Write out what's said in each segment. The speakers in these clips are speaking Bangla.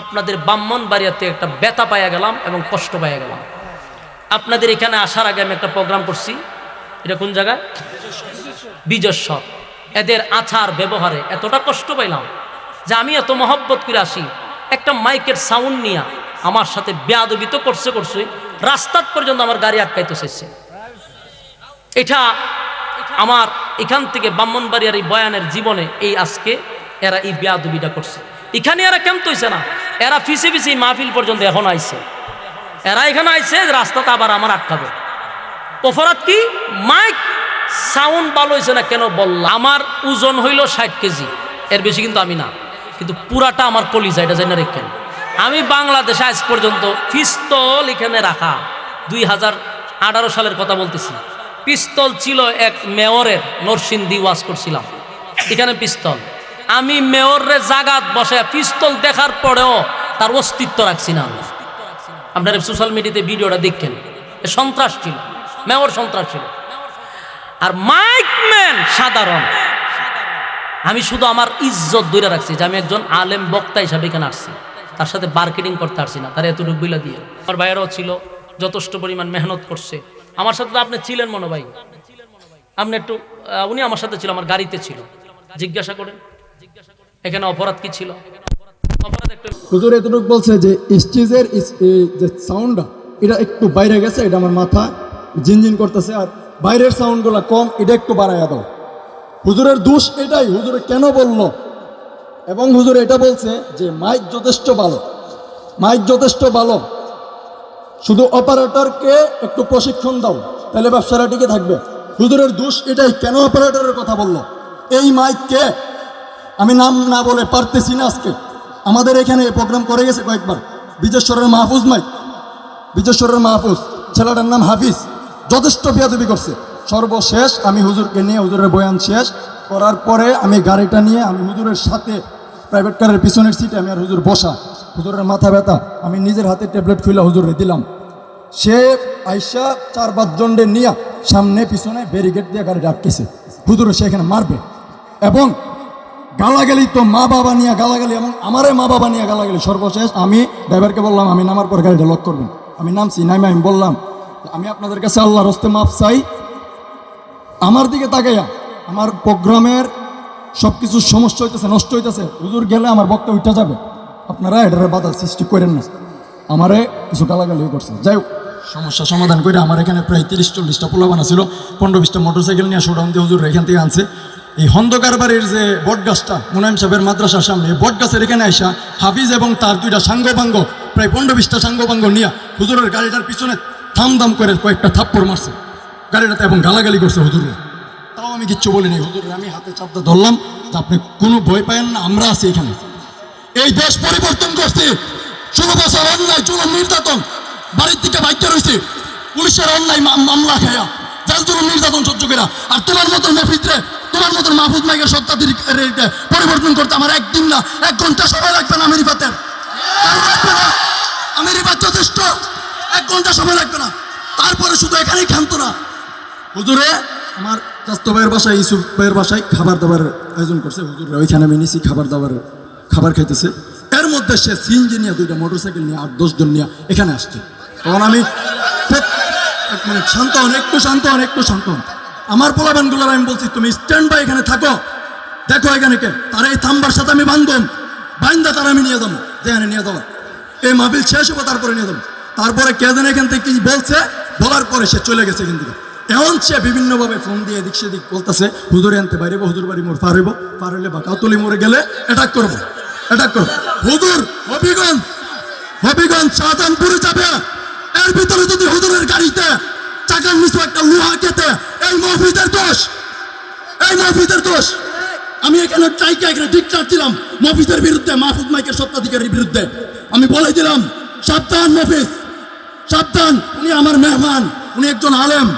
আপনাদের ব্রাহ্মণ বাড়িয়াতে একটা ব্যথা পাইয়া গেলাম এবং কষ্ট পাইয়া গেলাম। আপনাদের এখানে আসার আগে আমি একটা প্রোগ্রাম করছি। এটা কোন জায়গায়? বিজস্বর। এদের আচার ব্যবহারে এতটা কষ্ট পাইলাম যে আমি এত মহব্বত করে আসি। একটা মাইকের সাউন্ড নিয়ে আমার সাথে বেয়াদবি তো করছে করছে রাস্তার পর্যন্ত আমার গাড়ি আটকাইতে চাইছে। এটা আমার এখান থেকে ব্রাহ্মণবাড়িয়ার এই বয়ানের জীবনে এই আজকে এরা এই বেয়াদবিটা করছে। এখানে এরা কেন তৈছে না? এরা ফিসে ফিসে মাহফিল পর্যন্ত এখন আইছে। এরা এখানে আইছে রাস্তাতে আবার আমার আটকাবে। অপরাধ কি? মাইক সাউন্ড ভালো হয়েছে না কেন বললাম? আমার ওজন হইল ষাট কেজি। এর বেশি কিন্তু আমি না। কিন্তু পুরাটা আমার কলিজা, এটা জেনে রেখেন। আমি বাংলাদেশে আজ পর্যন্ত পিস্তল এখানে রাখা দুই হাজার আঠারো সালের কথা বলতেছি। পিস্তল ছিল এক মেয়রের, নরসিংদী ওয়াজ করছিলাম। এখানে পিস্তল। আমি মেয়রের জাগাত বসে পিস্তল দেখার পরেও তার অস্তিত্ব রাখছি না আমি। আপনারা সোশ্যাল মিডিয়াতে ভিডিওটা দেখছেন সন্ত্রাস ছিল। মেয়র সন্ত্রাস ছিল। আর মাইক ম্যান সাধারণ। আমি শুধু আমার ইজ্জত দূরে রাখছি যে আমি একজন আলেম বক্তা হিসাবে এখানে আসছি। তার সাথে মার্কেটিং করতে পারছি না। তার এতটুকু বিলা দিয়ে। আমার ভাইয়েরাও ছিল, যথেষ্ট পরিমাণ মেহনত করছে। আমার সাথে তো আপনি ছিলেন মনে ভাই আপনি একটু উনি আমার সাথে ছিল, আমার গাড়িতে ছিল। জিজ্ঞাসা করেন। এখানে অপরাধ কি ছিল? হুজুর এতটুকু বলছে যে স্টেজের যে সাউন্ডটা এটা একটু বাইরে গেছে, এটা আমার মাথা জিনজিন করতেছে, আর বাইরের সাউন্ডগুলো কম, এটা একটু বাড়াইয়া দাও। হুজুরের দোষ এটাই, হুজুরে কেন বলল? এবং হুজুর এটা বলছে যে মাইক যথেষ্ট ভালো, মাইক যথেষ্ট ভালো। শুধু অপারেটরকে একটু প্রশিক্ষণ দাও, তাহলে ব্যবসাটা টিকে থাকবে। হুজুরের দোষ এটাই, কেন অপারেটরের কথা বলল? এই মাইককে আমি নাম না বলে পারতেছি না আজকে। আমাদের এখানে প্রোগ্রাম করে গেছে কয়েকবার। বিজেশ্বরের মাহফুজ মাইক বিজেশ্বরের মাহফুজ। ছেলেটার নাম হাফিজ। যথেষ্ট বিয়াদবি করছে। সর্বশেষ আমি হুজুরকে নিয়ে, হুজুরের বয়ান শেষ। করার পরে আমি গাড়িটা নিয়ে, আমি হুজুরের সাথে প্রাইভেট কারের পিছনের সিটে আমি আর হুজুর বসা। হুজুরের মাথা ব্যথা। আমি নিজের হাতে ট্যাবলেট খুলে হুজুরে দিলাম। সে আইসা চার পাঁচজনদের নিয়ে সামনে পিছনে ব্যারিকেড দিয়ে গাড়ি আটকেছে হুজুরে সেখানে মারবে। এবং গালাগালি তো মা বাবা নিয়ে গালাগালি, এবং আমারে মা বাবা নিয়ে গালাগালি, সর্বশেষ আমি ড্রাইভারকে বললাম, আমি নামার পর গাড়িটা লক করবেন। আমি নামছি, নামে আমি বললাম, আমি আপনাদের কাছে আল্লাহর হস্তে মাপ চাই। আমার দিকে তাকাইয়া আমার প্রোগ্রামের সব কিছু সমস্যা হইতেছে, নষ্ট হইতেছে, হুজুর গেলে আমার বক্তা উঠা যাবে। আপনারা এটার বাধা সৃষ্টি করেন না। আমারে কিছু গালাগালিও করছে। যাই হোক, সমস্যা সমাধান করে আমার এখানে প্রায় তিরিশ চল্লিশটা পোলাবানা ছিল পনেরো বিশটা মোটরসাইকেল নিয়ে শোডাউন দিয়ে হুজুর এখান থেকে আনছে। এই হন্দকার বাড়ির যে বট গাছটা মুনায়ম সাহেবের মাদ্রাসার সামনে, এই বট গাছের এখানে আইসা হাফিজ এবং তার দুইটা সাঙ্গপাঙ্গ, প্রায় পনেরো বিশটা সাঙ্গপাঙ্গ নিয়ে হুজুরের গাড়িটার পিছনে থাম দাম করে কয়েকটা থাপ্পড় মারছে। গাড়িটাতে এবং গালাগালি করছে হুজুরের। তাও আমি কিচ্ছু বলিনি, হুজুরের, আমি হাতে চাপটা ধরলাম যে আপনি কোনো ভয় পায়েন না, আমরা আছি এখানে। এই দেশ পরিবর্তন করছে ষোলো বছর অন্যায় চুলো নির্যাতন, বাড়ির থেকে বাইকটা রয়েছে, পুলিশের অন্যায় মামলা খেয়া। যার নির্যাতন সহ্য করা আর তোমার মতন মেফিজরে তোমার মতন মাহফুজ মাইকের সত্তাধির পরিবর্তন করতে আমার একদিন না, এক ঘণ্টা সময় লাগবে না আমেরি পাতের আমেরি পাত যথেষ্ট, এক ঘণ্টা সময় লাগবে না। তারপরে শুধু এখানেই ক্ষান্ত না। হুজুরে, আমার চাস্ত ভাইয়ের বাসায় ইসুফ ভাইয়ের বাসায় খাবার দাবার আয়োজন করছে। হুজুরে, ওইখানে আমি নিছি খাবার দাবার খাবার খাইতেছে। এর মধ্যে সে সিএনজি নিয়ে, দুইটা মোটরসাইকেল নিয়ে, আট দশজন নিয়ে এখানে আসছে। তখন আমি মিনিট শান্ত হন, একটু শান্ত হন, একটু শান্ত হন। আমার পোলাবানগুলোর আমি বলছি, তুমি স্ট্যান্ড বাই এখানে থাকো। দেখো এখানে কে। এই থাম্বার সাথে আমি বান্ধব। বাইন্দা আমি নিয়ে যাব। যেখানে নিয়ে যাব এই মাহফিল শেষ হব, তারপরে নিয়ে যাব। তারপরে কে যেন এখান থেকে কি বলছে, বলার পরে সে চলে গেছে এখান থেকে। এখন সে বিভিন্নভাবে ফোন দিয়ে এদিক সেদিক বলতেছে, হুজুরে আনতে বাইরে হুজুর বাড়ি মোর পার হইব। পার হইলে বা কাউতলি মোড়ে গেলে অ্যাটাক করব। অ্যাটাক করব। হুজুর, হবিগঞ্জ হবিগঞ্জ শাহজাহানপুরে যাবে। এর ভিতরে যদি হুজুরের গাড়িতে চাকার নিচে একটা লোহা কেটে। এই মহফিজের দোষ। এই মহফিজের দোষ। আমি এখানে ট্রাইকে এখানে ডিক্লার দিলাম। মফিজের বিরুদ্ধে, মাহফুজ মাইকের সত্ত্বাধিকারীর বিরুদ্ধে। আমি বলে দিলাম, সাবধান মফিজ, সাবধান। উনি আমার মেহমান, উনি একজন আলেম।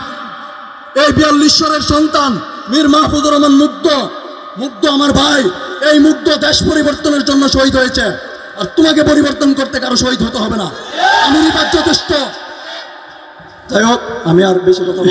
এই বিয়াল্লিশ্বরের সন্তান, মীর মাহফুজুর রহমান মুগ্ধ মুগ্ধ আমার ভাই। এই মুগ্ধ দেশ পরিবর্তনের জন্য শহীদ হয়েছে। আর তোমাকে পরিবর্তন করতে কারও শহীদ হতে হবে না। আমি যথেষ্ট যাই হোক আমি আর বেশি কথা।